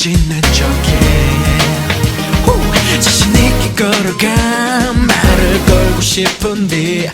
지난 척해. 자신 있게 걸어가 말을 걸고 싶은데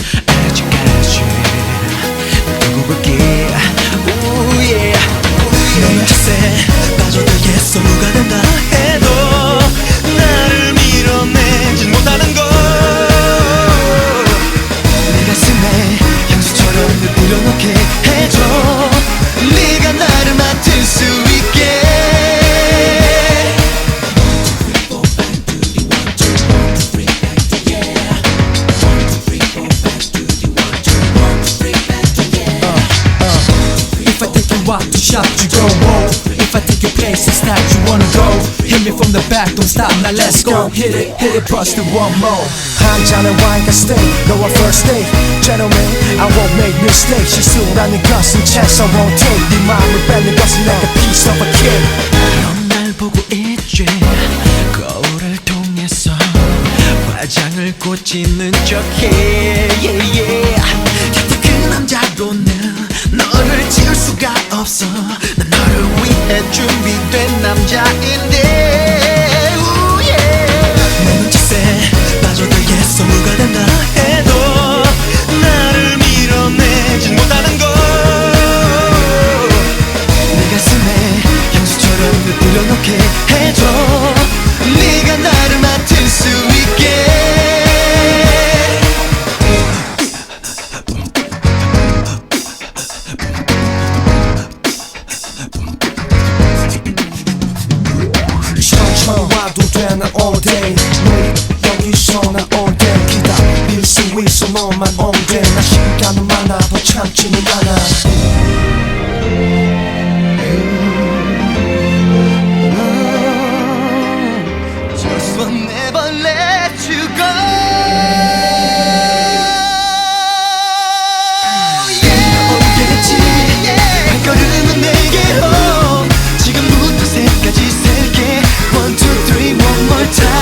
take you places that you wanna go, hit me from the back, don't stop, now let's go. Hit it, hit it, bust it one more. 한 잔의 와인과 stay 너와 first date Gentlemen I won't make mistakes 실수라는 것은 chance I won't take 네 마음을 뺏는 것은 내가 piece of a cake 넌 날 보고 있지 거울을 통해서 화장을 고치는 척해 yeah, yeah. 돼난 all day. 매일 여기서 난 all day? 기다릴 수 있어 너만 all day. 나 시간은 많아 더 참지는 않아 널